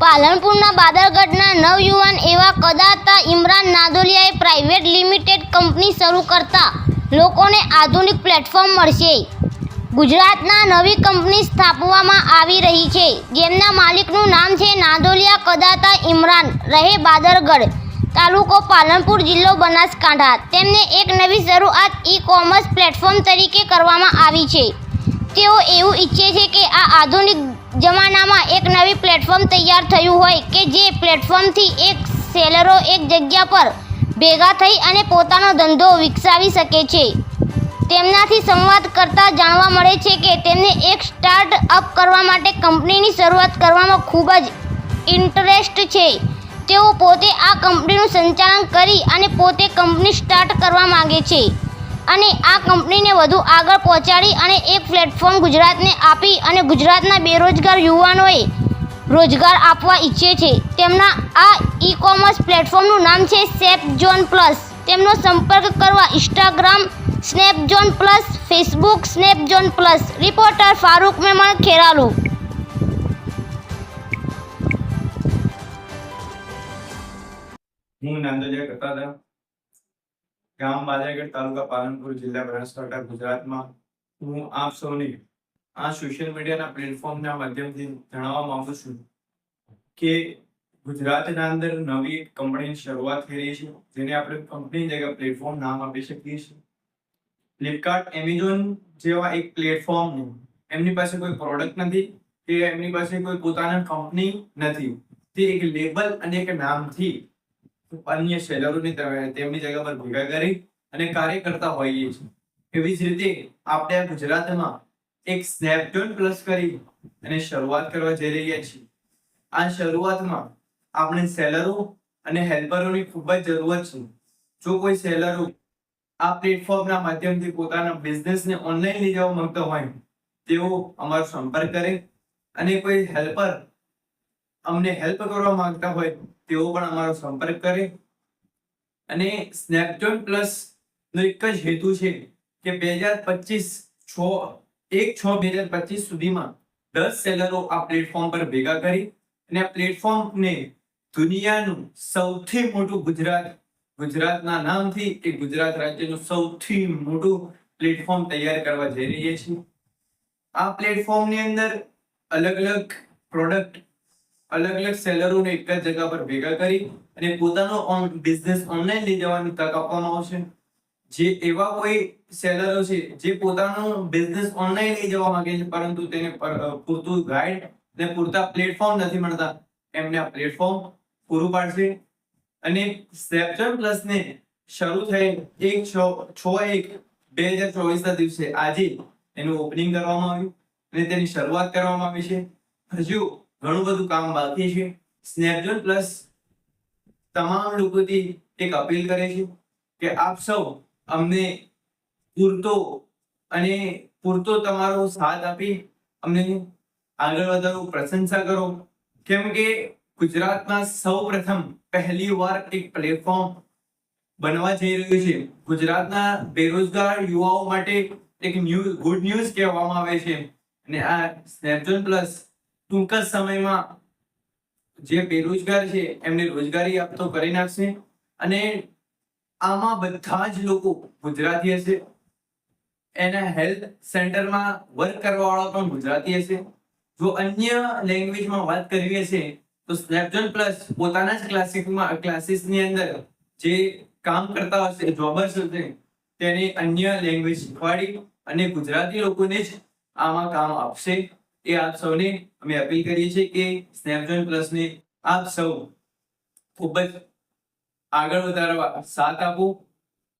પાલનપુરના બાદરગઢના નવયુવાન એવા કદાતા ઇમરાન નાદોલિયાએ પ્રાઇવેટ લિમિટેડ કંપની શરૂ કરતા લોકોને આધુનિક પ્લેટફોર્મ મળશે. ગુજરાતના નવી કંપની સ્થાપવામાં આવી રહી છે. જેમના માલિકનું નામ છે નાદોલિયા કદાતા ઇમરાન. રહે બાદરગઢ તાલુકો પાલનપુર જિલ્લો બનાસકાંઠા. તેમને એક નવી શરૂઆત ઈ કોમર્સ પ્લેટફોર્મ તરીકે કરવામાં આવી છે. તેઓ એવું ઈચ્છે છે કે આ આધુનિક જમાનામાં એક નવી પ્લેટફોર્મ તૈયાર થયું હોય કે જે પ્લેટફોર્મથી એક સેલરો એક જગ્યા પર ભેગા થઈ અને પોતાનો ધંધો વિકસાવી શકે છે. તેમનાથી સંવાદ કરતાં જાણવા મળે છે કે તેમને એક સ્ટાર્ટ અપ કરવા માટે કંપનીની શરૂઆત કરવામાં ખૂબ જ ઇન્ટરેસ્ટ છે. તેઓ પોતે આ કંપનીનું સંચાલન કરી અને પોતે કંપની સ્ટાર્ટ કરવા માગે છે. અને આ કંપનીને વધુ આગળ પહોંચાડી અને એક પ્લેટફોર્મ ગુજરાતને આપી અને ગુજરાતના બેરોજગાર યુવાનોએ રોજગાર આપવા ઈચ્છે છે. તેમના આ ઈ કોમર્સ પ્લેટફોર્મનું નામ છે સેપ ઝોન પ્લસ તેમનો સંપર્ક કરવા Instagram snap zone plus Facebook snap zone plus reporter Farooq Memon Kheralu હું નાંદોલિયા કરતા હતા ગામ બાજારગઢ તાલુકા પાલનપુર જિલ્લા બનાસકાંઠા ગુજરાતમાં હું આપ સૌને આ સોશિયલ મીડિયાના પ્લેટફોર્મના માધ્યમથી જણાવવા માંગુ છું કે ગુજરાતના અંદર નવી એક કંપનીની શરૂઆત થઈ રહી છે, જેને આપણે કંપની જગ્યા પ્લેટફોર્મ નામ આપી શકીએ છીએ. ફ્લિપકાર્ટ એમેઝોન જેવા એક પ્લેટફોર્મ એમની પાસે કોઈ પ્રોડક્ટ નથી કે એમની પાસે કોઈ પોતાના કંપની નથી. તે એક લેબલ અને એક નામથી અન્ય સેલરોને તેમની જગ્યા પર ભેગા કરી અને કાર્ય કરતા હોઈએ છીએ. એવી જ રીતે આપણે ગુજરાતમાં એક સ્નેપડોન પ્લસ કરી અને શરૂઆત કરવા જઈ રહ્યા છીએ. આ શરૂઆતમાં આપણે સેલરો અને હેલ્પરોની ખૂબ જ જરૂરત છે. જો કોઈ સેલરો આ પ્લેટફોર્મના માધ્યમથી પોતાના બિઝનેસને ઓનલાઈન લઈ જવા માંગતો હોય, તેઓ અમારો સંપર્ક કરે અને કોઈ હેલ્પર અમને હેલ્પ કરવા માંગતા હોય તેઓ પણ અમારો સંપર્ક કરે. અને સ્નેપચોન પ્લસ નો એક જ હેતુ છે કે બે હજાર પચીસ છ, એક છ બે હજાર પચીસ સુધીમાં દસ સેલરો આ પ્લેટફોર્મ પર ભેગા કરી અને આ પ્લેટફોર્મને દુનિયાનું સૌથી મોટું ગુજરાત, ગુજરાતના નામથી એ ગુજરાત રાજ્યનું સૌથી મોટું પ્લેટફોર્મ તૈયાર કરવા જઈ રહ્યા છીએ. આ પ્લેટફોર્મની અંદર અલગ અલગ પ્રોડક્ટ અલગ અલગ સેલરોને એક જ જગ્યા પર ભેગા કરી અને પોતાનો બિઝનેસ ઓનલાઈન લઈ જવાની તક આપવામાં આવશે. જે એવા કોઈ સેલરો છે, જે પોતાનો બિઝનેસ ઓનલાઈન લઈ જવા માંગે છે, પરંતુ તેને પૂરતું ગાઈડ અને પૂરતા પ્લેટફોર્મ નથી મળતા, એમને આ પ્લેટફોર્મ પૂરું પાડશે. અને સ્નેપચેટ પ્લસ ને શરૂ થયેલ એક છ છ એક બે હજાર ચોવીસ ના દિવસે આજે એનું ઓપનિંગ કરવામાં આવ્યું અને તેની શરૂઆત કરવામાં આવી છે. હજુ ઘણું બધું કામ બાકી છે. સ્નેપજોન પ્લસ તમામ લોકોથી એક અપીલ કરે છે કે આપ સૌ અમને પૂરતો અને પૂરતો તમારો સાથ આપી અમને આગળ વધારો પ્રશંસા કરો. કેમ કે ગુજરાતમાં સૌ પ્રથમ પહેલી વાર એક પ્લેટફોર્મ બનવા જઈ રહ્યું છે. ગુજરાતના બેરોજગાર યુવાઓ માટે એક ન્યૂઝ ગુડ ન્યૂઝ કહેવામાં આવે છે. અને આ સ્નેપજોન પ્લસ ટૂંક જ સમયમાં જે બેરોજગાર છે, એમને રોજગારી આપતો કરી નાખશે અને આમાં બધા જ લોકો ગુજરાતી હશે. એના હેલ્થ સેન્ટરમાં વર્ક કરવા વાળા પણ ગુજરાતી હશે. જો અન્ય લેંગ્વેજમાં વાત કરવી હશે, તો સ્નેપજોન પ્લસ પોતાના જ ક્લાસીસમાં ક્લાસીસની અંદર જે કામ કરતા હશે જોબર્સ હશે, તેને અન્ય લેંગ્વેજ શીખવાડી અને ગુજરાતી લોકોને જ આમાં કામ આપશે. એ આપ સૌને અમે અપીલ કરીએ છીએ કે સ્નેપજોન પ્લસ ને આપ સૌ ખૂબ જ આગળ વધારવા સાથ આપો.